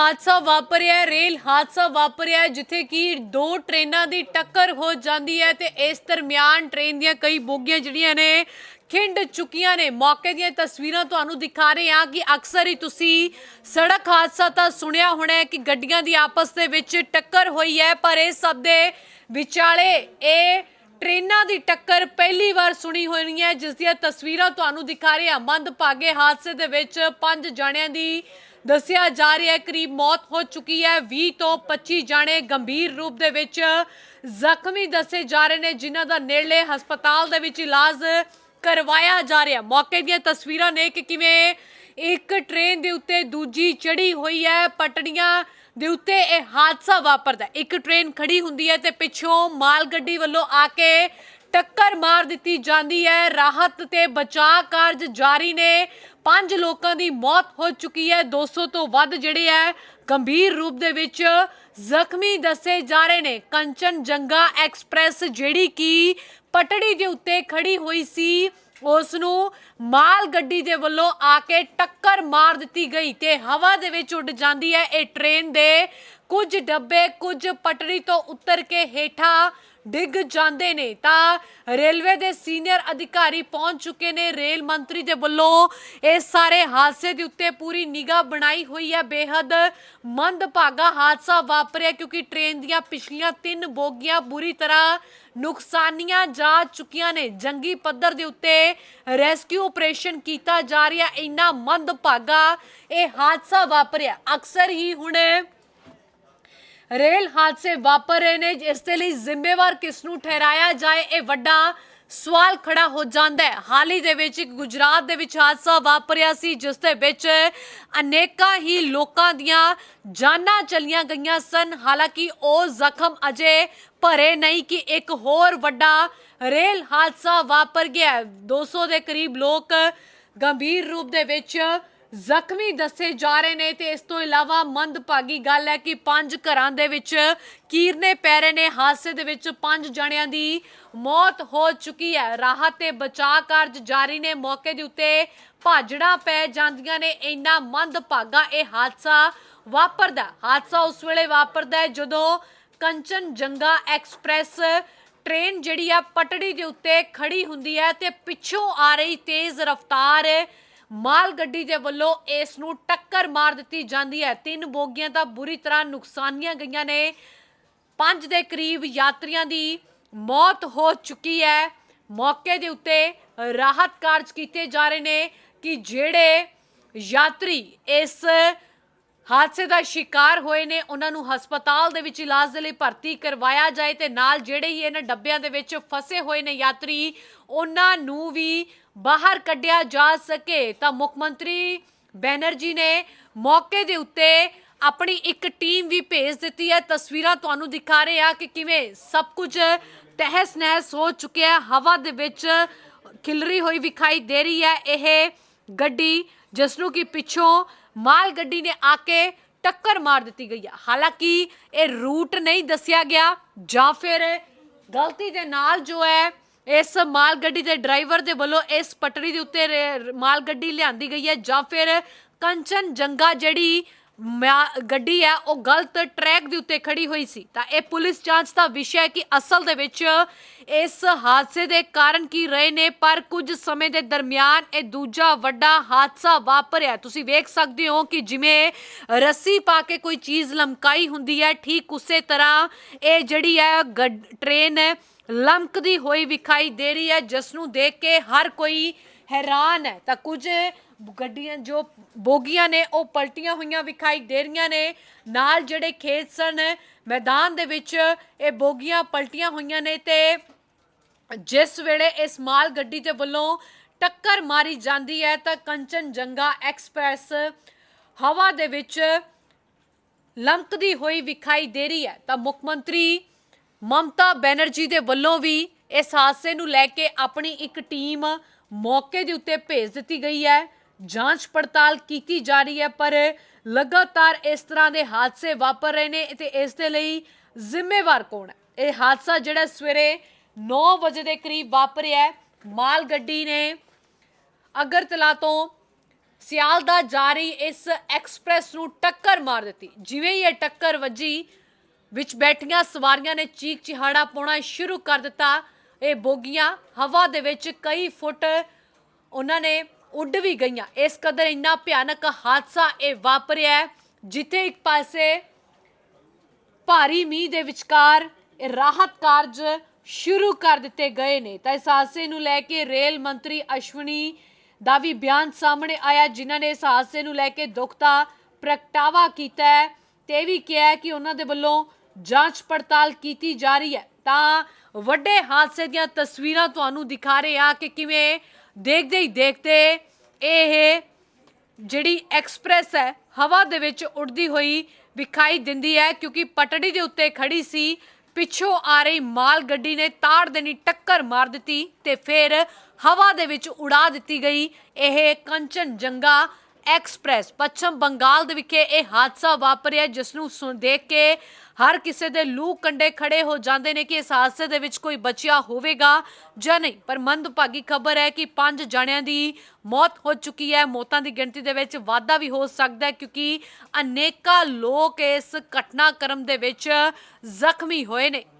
ਹਾਦਸਾ ਵਾਪਰਿਆ ਰੇਲ ਹਾਦਸਾ ਵਾਪਰਿਆ ਜਿੱਥੇ ਕਿ ਦੋ ਟ੍ਰੇਨਾਂ ਦੀ ਟੱਕਰ ਹੋ ਜਾਂਦੀ ਹੈ ਤੇ ਇਸ ਦਰਮਿਆਨ ਟ੍ਰੇਨ ਦੀਆਂ ਕਈ ਬੋਗੀਆਂ ਜਿਹੜੀਆਂ ਨੇ ਖਿੰਡ ਚੁੱਕੀਆਂ ਨੇ। ਮੌਕੇ ਦੀਆਂ ਤਸਵੀਰਾਂ ਤੁਹਾਨੂੰ ਦਿਖਾ ਰਹੇ ਹਾਂ ਕਿ ਅਕਸਰ ਹੀ ਤੁਸੀਂ ਸੜਕ ਹਾਦਸਾ ਤਾਂ ਸੁਣਿਆ ਹੋਣਾ ਹੈ ਕਿ ਗੱਡੀਆਂ ਦੀ ਆਪਸ ਦੇ ਵਿੱਚ ਟੱਕਰ ਹੋਈ ਹੈ, ਪਰ ਇਹ ਸਭ ਦੇ ਵਿਚਾਲੇ ਇਹ ਟ੍ਰੇਨਾਂ ਦੀ ਟੱਕਰ ਪਹਿਲੀ ਵਾਰ ਸੁਣੀ ਹੋਣੀ ਹੈ, ਜਿਸ ਦੀਆਂ ਤਸਵੀਰਾਂ ਤੁਹਾਨੂੰ ਦਿਖਾ ਰਹੇ ਹਾਂ। ਮੰਦਭਾਗੇ ਹਾਦਸੇ ਦੇ ਵਿੱਚ ਪੰਜ ਜਣਿਆਂ ਦੀ ਦੱਸਿਆ ਜਾ ਰਿਹਾ ਹੈ, ਕਰੀਬ ਮੌਤ ਹੋ ਚੁੱਕੀ ਹੈ। 20 ਤੋਂ 25 ਜਾਣੇ ਗੰਭੀਰ ਰੂਪ ਦੇ ਵਿੱਚ ਜ਼ਖਮੀ ਦੱਸੇ ਜਾ ਰਹੇ ਨੇ, ਜਿਨ੍ਹਾਂ ਦਾ ਨੇੜਲੇ ਹਸਪਤਾਲ ਦੇ ਵਿੱਚ ਇਲਾਜ ਕਰਵਾਇਆ ਜਾ ਰਿਹਾ। ਮੌਕੇ ਦੀਆਂ ਤਸਵੀਰਾਂ ਨੇ ਕਿ ਕਿਵੇਂ ਇੱਕ ਟ੍ਰੇਨ ਦੇ ਉੱਤੇ ਦੂਜੀ ਚੜੀ ਹੋਈ ਹੈ, ਪਟੜੀਆਂ ਦੇ ਉੱਤੇ ਇਹ ਹਾਦਸਾ ਵਾਪਰਦਾ ਇੱਕ ਟ੍ਰੇਨ ਖੜੀ ਹੁੰਦੀ ਹੈ ਤੇ ਪਿੱਛੋਂ ਮਾਲ ਗੱਡੀ ਵੱਲੋਂ ਆ ਕੇ ਟੱਕਰ ਮਾਰ ਦਿੱਤੀ ਜਾਂਦੀ ਹੈ। ਰਾਹਤ ਤੇ ਬਚਾਅ ਕਾਰਜ ਜਾਰੀ ਨੇ। ਪੰਜ ਲੋਕਾਂ ਦੀ ਮੌਤ ਹੋ ਚੁੱਕੀ ਹੈ। 200 ਤੋਂ ਵੱਧ ਜਿਹੜੇ ਹੈ, ਗੰਭੀਰ ਰੂਪ ਦੇ ਵਿੱਚ ਜ਼ਖਮੀ ਦੱਸੇ ਜਾ ਰਹੇ ਨੇ। ਕੰਚਨ ਜੰਗਾ ਐਕਸਪ੍ਰੈਸ ਜਿਹੜੀ ਕਿ ਪਟੜੀ ਦੇ ਉੱਤੇ ਖੜੀ ਹੋਈ ਸੀ, ਉਸ ਨੂੰ ਮਾਲ ਗੱਡੀ ਦੇ ਵੱਲੋਂ ਆ ਕੇ ਟੱਕਰ ਮਾਰ ਦਿੱਤੀ ਗਈ ਤੇ ਹਵਾ ਦੇ ਵਿੱਚ ਉੱਡ ਜਾਂਦੀ ਹੈ। ਇਹ ਟ੍ਰੇਨ ਦੇ ਕੁਝ ਡੱਬੇ, ਕੁਝ ਪਟੜੀ ਤੋਂ ਉਤਰ ਕੇ ਹੇਠਾਂ ਡਿੱਗ ਜਾਂਦੇ ਨੇ। ਤਾਂ ਰੇਲਵੇ ਦੇ ਸੀਨੀਅਰ ਅਧਿਕਾਰੀ ਪਹੁੰਚ ਚੁੱਕੇ ਨੇ ਰੇਲ ਮੰਤਰੀ ਦੇ ਵੱਲੋਂ। ਇਹ ਸਾਰੇ ਹਾਦਸੇ ਦੇ ਉੱਤੇ ਪੂਰੀ ਨਿਗਾਹ ਬਣਾਈ ਹੋਈ ਹੈ। ਬੇਹੱਦ ਮੰਦਭਾਗਾ ਹਾਦਸਾ ਵਾਪਰਿਆ ਕਿਉਂਕਿ ਟ੍ਰੇਨ ਦੀਆਂ ਪਿਛਲੀਆਂ ਤਿੰਨ ਬੋਗੀਆਂ ਬੁਰੀ ਤਰ੍ਹਾਂ ਨੁਕਸਾਨੀਆਂ ਜਾ ਚੁੱਕੀਆਂ ਨੇ। ਜੰਗੀ ਪੱਧਰ ਦੇ ਉੱਤੇ ਰੈਸਕਿਊ ਆਪਰੇਸ਼ਨ ਕੀਤਾ ਜਾ ਰਿਹਾ। ਇੰਨਾ ਮੰਦਭਾਗਾ ਇਹ ਹਾਦਸਾ ਵਾਪਰਿਆ। ਅਕਸਰ ਹੀ ਹੁਣ ਰੇਲ ਹਾਦਸੇ ਵਾਪਰ ਰਹੇ ਨੇ ਇਸ ਦੇ ਲਈ ਜ਼ਿੰਮੇਵਾਰ ਕਿਸ ਨੂੰ ਠਹਿਰਾਇਆ ਜਾਏ, ਇਹ ਵੱਡਾ ਸਵਾਲ ਖੜਾ ਹੋ ਜਾਂਦਾ ਹੈ ਹਾਲ ਹੀ ਦੇ ਵਿੱਚ ਇੱਕ ਗੁਜਰਾਤ ਦੇ ਵਿੱਚ ਹਾਦਸਾ ਵਾਪਰਿਆ ਸੀ, ਜਿਸ ਦੇ ਵਿੱਚ ਅਨੇਕਾਂ ਹੀ ਲੋਕਾਂ ਦੀਆਂ ਜਾਨਾਂ ਚਲੀਆਂ ਗਈਆਂ ਸਨ ਹਾਲਾਂਕਿ ਉਹ ਜ਼ਖਮ ਅਜੇ ਭਰੇ ਨਹੀਂ ਕਿ ਇੱਕ ਹੋਰ ਵੱਡਾ ਰੇਲ ਹਾਦਸਾ ਵਾਪਰ ਗਿਆ ਹੈ। 200 ਦੇ ਕਰੀਬ ਲੋਕ ਗੰਭੀਰ ਰੂਪ ਦੇ ਵਿੱਚ ਜ਼ਖਮੀ ਦੱਸੇ ਜਾ ਰਹੇ ਨੇ ਤੇ ਇਸ ਤੋਂ ਇਲਾਵਾ ਮੰਦਭਾਗੀ ਗੱਲ ਹੈ ਕਿ ਪੰਜ ਘਰਾਂ ਦੇ ਵਿੱਚ ਕੀਰਨੇ ਪੈ ਰਹੇ ਨੇ। ਹਾਦਸੇ ਦੇ ਵਿੱਚ ਪੰਜ ਜਣਿਆਂ ਦੀ ਮੌਤ ਹੋ ਚੁੱਕੀ ਹੈ। ਰਾਹਤ ਤੇ ਬਚਾਅ ਕਾਰਜ ਜਾਰੀ ਨੇ। ਮੌਕੇ ਦੇ ਉੱਤੇ ਭਾਜੜਾਂ ਪੈ ਜਾਂਦੀਆਂ ਨੇ। ਇੰਨਾ ਮੰਦਭਾਗਾ ਇਹ ਹਾਦਸਾ ਵਾਪਰਦਾ ਹਾਦਸਾ ਉਸ ਵੇਲੇ ਵਾਪਰਦਾ ਹੈ ਜਦੋਂ ਕੰਚਨ ਜੰਗਾ ਐਕਸਪ੍ਰੈਸ ਟ੍ਰੇਨ ਜਿਹੜੀ ਆ ਪਟੜੀ ਦੇ ਉੱਤੇ ਖੜੀ ਹੁੰਦੀ ਹੈ ਤੇ ਪਿੱਛੋਂ ਆ ਰਹੀ ਤੇਜ਼ ਰਫ਼ਤਾਰ ਮਾਲ ਗੱਡੀ ਦੇ ਵੱਲੋਂ ਇਸ ਨੂੰ ਟੱਕਰ ਮਾਰ ਦਿੱਤੀ ਜਾਂਦੀ ਹੈ। ਤਿੰਨ ਬੋਗੀਆਂ ਤਾਂ ਬੁਰੀ ਤਰ੍ਹਾਂ ਨੁਕਸਾਨੀਆਂ ਗਈਆਂ ਨੇ। ਪੰਜ ਦੇ ਕਰੀਬ ਯਾਤਰੀਆਂ ਦੀ ਮੌਤ ਹੋ ਚੁੱਕੀ ਹੈ। ਮੌਕੇ ਦੇ ਉੱਤੇ ਰਾਹਤ ਕਾਰਜ ਕੀਤੇ ਜਾ ਰਹੇ ਨੇ ਕਿ ਜਿਹੜੇ ਯਾਤਰੀ ਇਸ ਹਾਦਸੇ ਦਾ ਸ਼ਿਕਾਰ ਹੋਏ ਨੇ, ਉਹਨਾਂ ਨੂੰ ਹਸਪਤਾਲ ਦੇ ਵਿੱਚ ਇਲਾਜ ਦੇ ਲਈ ਭਰਤੀ ਕਰਵਾਇਆ ਜਾਏ ਤੇ ਨਾਲ ਜਿਹੜੇ ਹੀ ਇਹਨਾਂ ਡੱਬਿਆਂ ਦੇ ਵਿੱਚ ਫਸੇ ਹੋਏ ਨੇ ਯਾਤਰੀ, ਉਹਨਾਂ ਨੂੰ ਵੀ ਬਾਹਰ ਕੱਢਿਆ ਜਾ ਸਕੇ ਤਾਂ ਮੁੱਖ ਮੰਤਰੀ ਬੈਨਰਜੀ ਨੇ ਮੌਕੇ ਦੇ ਉੱਤੇ ਆਪਣੀ ਇੱਕ ਟੀਮ ਵੀ ਭੇਜ ਦਿੱਤੀ ਹੈ। ਤਸਵੀਰਾਂ ਤੁਹਾਨੂੰ ਦਿਖਾ ਰਹੇ ਆ ਕਿ ਕਿਵੇਂ ਸਭ ਕੁਝ ਤਹਿਸ ਨਹਿਸ ਹੋ ਚੁੱਕਿਆ ਹੈ। ਹਵਾ ਦੇ ਵਿੱਚ ਖਿਲਰੀ ਹੋਈ ਵਿਖਾਈ ਦੇ ਰਹੀ ਹੈ। ਇਹ ਗੱਡੀ ਜਿਸ ਨੂੰ ਕਿ ਪਿੱਛੋਂ ਮਾਲ ਗੱਡੀ ਨੇ ਆ ਕੇ ਟੱਕਰ ਮਾਰ ਦਿੱਤੀ ਗਈ ਹੈ। ਹਾਲਾਂਕਿ ਇਹ ਰੂਟ ਨਹੀਂ ਦੱਸਿਆ ਗਿਆ ਜਾਂ ਫਿਰ ਗਲਤੀ ਦੇ ਨਾਲ ਜੋ ਹੈ ਇਸ ਮਾਲ ਗੱਡੀ ਦੇ ਡਰਾਈਵਰ ਦੇ ਵੱਲੋਂ ਇਸ ਪਟੜੀ ਦੇ ਉੱਤੇ ਰੇ- ਮਾਲ ਗੱਡੀ ਲਿਆਂਦੀ ਗਈ ਹੈ ਜਾਂ ਫਿਰ ਕੰਚਨ ਜੰਗਾ ਜਿਹੜੀ ਮਾ- ਗੱਡੀ ਹੈ, ਉਹ ਗਲਤ ਟਰੈਕ ਦੇ ਉੱਤੇ ਖੜੀ ਹੋਈ ਸੀ। ਤਾਂ ਇਹ ਪੁਲਿਸ ਜਾਂਚ ਦਾ ਵਿਸ਼ਾ ਹੈ ਕਿ ਅਸਲ ਦੇ ਵਿੱਚ ਇਸ ਹਾਦਸੇ ਦੇ ਕਾਰਨ ਕੀ ਰਹੇ ਨੇ, ਪਰ ਕੁਝ ਸਮੇਂ ਦੇ ਦਰਮਿਆਨ ਇਹ ਦੂਜਾ ਵੱਡਾ ਹਾਦਸਾ ਵਾਪਰਿਆ। ਤੁਸੀਂ ਵੇਖ ਸਕਦੇ ਹੋ ਕਿ ਜਿਵੇਂ ਰੱਸੀ ਪਾ ਕੇ ਕੋਈ ਚੀਜ਼ ਲਮਕਾਈ ਹੁੰਦੀ ਹੈ, ਠੀਕ ਉਸੇ ਤਰ੍ਹਾਂ ਇਹ ਜਿਹੜੀ ਹੈ, ਗੱਡ- ਟ੍ਰੇਨ ਲਮਕਦੀ ਹੋਈ ਵਿਖਾਈ ਦੇ ਰਹੀ ਹੈ ਜਿਸ ਨੂੰ ਦੇਖ ਕੇ ਹਰ ਕੋਈ ਹੈਰਾਨ ਹੈ। ਤਾਂ ਕੁਝ ਗੱਡੀਆਂ ਜੋ ਬੋਗੀਆਂ ਨੇ, ਉਹ ਪਲਟੀਆਂ ਹੋਈਆਂ ਵਿਖਾਈ ਦੇ ਰਹੀਆਂ ਨੇ। ਨਾਲ ਜਿਹੜੇ ਖੇਤ ਸਨ, ਮੈਦਾਨ ਦੇ ਵਿੱਚ ਇਹ ਬੋਗੀਆਂ ਪਲਟੀਆਂ ਹੋਈਆਂ ਨੇ ਤੇ ਜਿਸ ਵੇਲੇ ਇਸ ਮਾਲ ਗੱਡੀ ਦੇ ਵੱਲੋਂ ਟੱਕਰ ਮਾਰੀ ਜਾਂਦੀ ਹੈ, ਤਾਂ ਕੰਚਨ ਜੰਗਾ ਐਕਸਪ੍ਰੈਸ ਹਵਾ ਦੇ ਵਿੱਚ ਲਮਕਦੀ ਹੋਈ ਵਿਖਾਈ ਦੇ ਰਹੀ ਹੈ। ਤਾਂ ਮੁੱਖ ਮੰਤਰੀ ਮਮਤਾ ਬੈਨਰਜੀ ਦੇ ਵੱਲੋਂ ਵੀ ਇਸ ਹਾਦਸੇ ਨੂੰ ਲੈ ਕੇ ਆਪਣੀ ਇੱਕ ਟੀਮ ਮੌਕੇ ਦੇ ਉੱਤੇ ਭੇਜ ਦਿੱਤੀ ਗਈ ਹੈ। ਜਾਂਚ ਪੜਤਾਲ ਕੀਤੀ ਜਾ ਰਹੀ ਹੈ, ਪਰ ਲਗਾਤਾਰ ਇਸ ਤਰ੍ਹਾਂ ਦੇ ਹਾਦਸੇ ਵਾਪਰ ਰਹੇ ਨੇ ਤੇ ਇਸ ਦੇ ਲਈ ਜ਼ਿੰਮੇਵਾਰ ਕੌਣ ਹੈ? ਇਹ ਹਾਦਸਾ ਜਿਹੜਾ ਸਵੇਰੇ 9 ਵਜੇ ਦੇ ਕਰੀਬ ਵਾਪਰਿਆ ਹੈ। ਮਾਲ ਗੱਡੀ ਨੇ ਅਗਰਤਲਾ ਤੋਂ ਸਿਆਲਦਾ ਜਾ ਰਹੀ ਇਸ ਐਕਸਪ੍ਰੈਸ ਨੂੰ ਟੱਕਰ ਮਾਰ ਦਿੱਤੀ। ਜਿਵੇਂ ਹੀ ਇਹ ਟੱਕਰ ਵੱਜੀ ਵਿੱਚ ਬੈਠੀਆਂ ਸਵਾਰੀਆਂ ਨੇ ਚੀਕ ਚਿਹਾੜਾ ਪਾਉਣਾ ਸ਼ੁਰੂ ਕਰ ਦਿੱਤਾ। ਇਹ ਬੋਗੀਆਂ ਹਵਾ ਦੇ ਵਿੱਚ ਕਈ ਫੁੱਟ ਉਹਨਾਂ ਨੇ ਉੱਡ ਵੀ ਗਈਆਂ। ਇਸ ਕਦਰ ਇੰਨਾ ਭਿਆਨਕ ਹਾਦਸਾ ਇਹ ਵਾਪਰਿਆ ਜਿੱਥੇ ਇੱਕ ਪਾਸੇ ਭਾਰੀ ਮੀਂਹ ਦੇ ਵਿਚਕਾਰ ਇਹ ਰਾਹਤ ਕਾਰਜ ਸ਼ੁਰੂ ਕਰ ਦਿੱਤੇ ਗਏ ਨੇ। ਤਾਂ ਇਸ ਹਾਦਸੇ ਨੂੰ ਲੈ ਕੇ ਰੇਲ ਮੰਤਰੀ ਅਸ਼ਵਨੀ ਦਾ ਵੀ ਬਿਆਨ ਸਾਹਮਣੇ ਆਇਆ, ਜਿਨ੍ਹਾਂ ਨੇ ਇਸ ਹਾਦਸੇ ਨੂੰ ਲੈ ਕੇ ਦੁੱਖ ਦਾ ਪ੍ਰਗਟਾਵਾ ਕੀਤਾ ਹੈ। ਤੇ ਇਹ ਵੀ ਕਿਹਾ ਕਿ ਉਹਨਾਂ ਦੇ ਵੱਲੋਂ ਜਾਂਚ ਪੜਤਾਲ ਕੀਤੀ ਜਾ ਰਹੀ ਹੈ। ਤਾਂ ਵੱਡੇ ਹਾਦਸੇ ਦੀਆਂ ਤਸਵੀਰਾਂ ਤੁਹਾਨੂੰ ਦਿਖਾ ਰਹੇ ਆ ਕਿ ਕਿਵੇਂ ਦੇਖਦੇ ਹੀ ਦੇਖਦੇ ਇਹ ਜਿਹੜੀ ਐਕਸਪ੍ਰੈਸ ਹੈ, ਹਵਾ ਦੇ ਵਿੱਚ ਉੱਡਦੀ ਹੋਈ ਵਿਖਾਈ ਦਿੰਦੀ ਹੈ ਕਿਉਂਕਿ ਪਟੜੀ ਦੇ ਉੱਤੇ ਖੜੀ ਸੀ। ਪਿੱਛੋਂ ਆ ਰਹੀ ਮਾਲ ਗੱਡੀ ਨੇ ਤਾੜ ਦੇਣੀ ਟੱਕਰ ਮਾਰ ਦਿੱਤੀ ਤੇ ਫਿਰ ਹਵਾ ਦੇ ਵਿੱਚ ਉਡਾ ਦਿੱਤੀ ਗਈ। ਇਹ ਕੰਚਨ ਜੰਗਾ ਐਕਸਪ੍ਰੈਸ, ਪੱਛਮ ਬੰਗਾਲ ਦੇ ਵਿਖੇ ਇਹ ਹਾਦਸਾ ਵਾਪਰਿਆ ਜਿਸ ਨੂੰ ਸੁਣ ਦੇਖ ਕੇ ਹਰ ਕਿਸੇ ਦੇ ਲੂ ਕੰਡੇ ਖੜੇ ਹੋ ਜਾਂਦੇ ਨੇ ਕਿ ਇਸ ਹਾਦਸੇ ਦੇ ਵਿੱਚ ਕੋਈ ਬਚਿਆ ਹੋਵੇਗਾ ਜਾਂ ਨਹੀਂ। ਪਰ ਮੰਦਭਾਗੀ ਖਬਰ ਹੈ ਕਿ ਪੰਜ ਜਣਿਆਂ ਦੀ ਮੌਤ ਹੋ ਚੁੱਕੀ ਹੈ। ਮੌਤਾਂ ਦੀ ਗਿਣਤੀ ਦੇ ਵਿੱਚ ਵਾਧਾ ਵੀ ਹੋ ਸਕਦਾ ਹੈ ਕਿਉਂਕਿ ਅਨੇਕਾਂ ਲੋਕ ਇਸ ਘਟਨਾਕ੍ਰਮ ਦੇ ਵਿੱਚ ਜ਼ਖਮੀ ਹੋਏ ਨੇ।